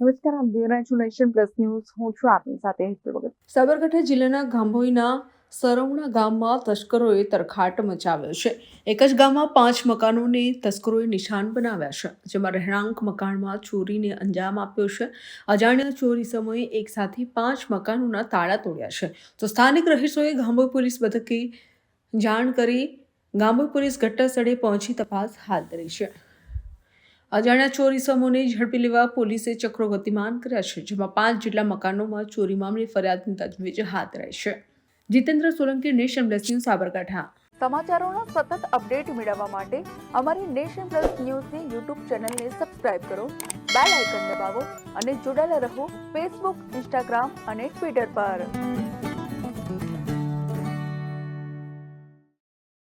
નમસ્કાર આપ જોઈ રહ્યા પ્લસ ન્યૂઝ. હું છું આપની સાથે ભગત. સાબરકાંઠા જિલ્લાના ગાંભોઈના સરવણા ગામમાં તસ્કરોએ તરખાટ મચાવ્યો છે. એક જ ગામમાં પાંચ મકાનોને તસ્કરોએ નિશાન બનાવ્યા છે, જેમાં રહેણાંક મકાનમાં ચોરીને અંજામ આપ્યો છે. અજાણ્યા ચોરી સમયે એક સાથે પાંચ મકાનોના તાળા તોડ્યા છે. તો સ્થાનિક રહીશોએ ગાંભોઈ પોલીસ મથકે જાણ કરી ગાંભોઈ પોલીસ ઘટના સ્થળે પહોંચી તપાસ હાથ ધરી છે. અજાણ્યા ચોરી સમૂહને ઝડપી લેવા પોલીસે ચક્રો ગતિમાન કર્યા છે, જેમાં પાંચ જેટલા મકાનોમાં ચોરી મામલે ફરિયાદની તજવીજ હાથ રહી છે. Jitendra Solanki, nation news, Sabarkantha. સમાચારોનો સતત અપડેટ મેળવવા માટે અમારી નેશન પ્લસ ન્યૂઝની યુટ્યુબ ચેનલને સબસ્ક્રાઇબ કરો, બેલ આઇકન દબાવો અને જોડાયેલા રહો ફેસબુક, ઇન્સ્ટાગ્રામ અને ટ્વિટર પર.